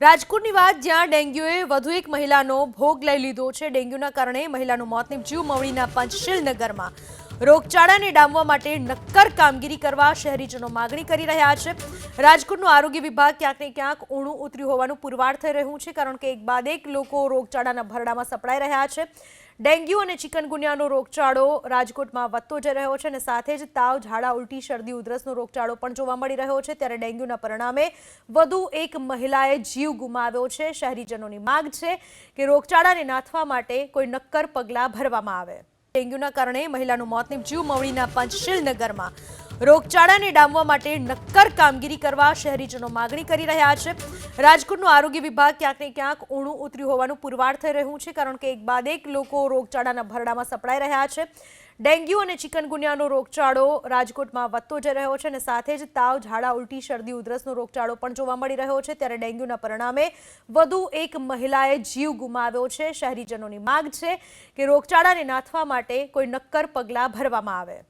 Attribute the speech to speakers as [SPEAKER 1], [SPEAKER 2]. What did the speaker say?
[SPEAKER 1] રાજકોટની વાત જ્યાં ડેન્ગ્યુએ વધુ એક મહિલાનો ભોગ લઈ લીધો છે. ડેન્ગ્યુના કારણે મહિલાનું મોત નિપજ્યું મવડીના પંચશીલ નગરમાં રોગચાળાને ડામવા માટે નક્કર કામગીરી કરવા શહેરીજનો માગણી કરી રહ્યા છે. રાજકોટનું આરોગ્ય વિભાગ ક્યાંક ક્યાંક ઊણું ઉતર્યું હોવાનું પુરવાર થઈ રહ્યું છે, કારણ કે એક બાદ એક લોકો રોગચાળાના ભરડામાં સપડાઈ રહ્યા છે. ડેન્ગ્યુ અને ચિકનગુનિયાનો રોગચાળો રાજકોટમાં વધતો જઈ રહ્યો છે અને સાથે જ તાવ, ઝાડા, ઉલટી, શરદી, ઉધરસનો રોગચાળો પણ જોવા મળી રહ્યો છે. ત્યારે ડેન્ગ્યુના પરિણામે વધુ એક મહિલાએ જીવ ગુમાવ્યો છે. શહેરીજનોની માંગ છે કે રોગચાળાને નાથવા માટે કોઈ નક્કર પગલાં ભરવામાં આવે. ડેન્ગ્યુના કારણે મહિલાનું મોત નિપજ્યું મવડીના પંચશીલ નગરમાં રોગચાળાને ડામવા માટે નક્કર કામગીરી કરવા શહેરીજનો માગણી કરી રહ્યા છે. રાજકોટનું આરોગ્ય વિભાગ ક્યાંક ક્યાંક ઊણું ઉતર્યું હોવાનું પુરવાર થઈ રહ્યું છે, કારણ કે એક બાદ એક લોકો રોગચાળાના ભરડામાં સપડાઈ રહ્યા છે. ડેન્ગ્યુ અને ચિકનગુનિયાનો રોગચાળો રાજકોટમાં વધતો જઈ રહ્યો છે અને સાથે જ તાવ, ઝાડા, ઉલટી, શરદી, ઉધરસનો રોગચાળો પણ જોવા મળી રહ્યો છે. ત્યારે ડેન્ગ્યુના પરિણામે વધુ એક મહિલાએ જીવ ગુમાવ્યો છે. શહેરીજનોની માંગ છે કે રોગચાળાને નાથવા માટે કોઈ નક્કર પગલાં ભરવામાં આવે.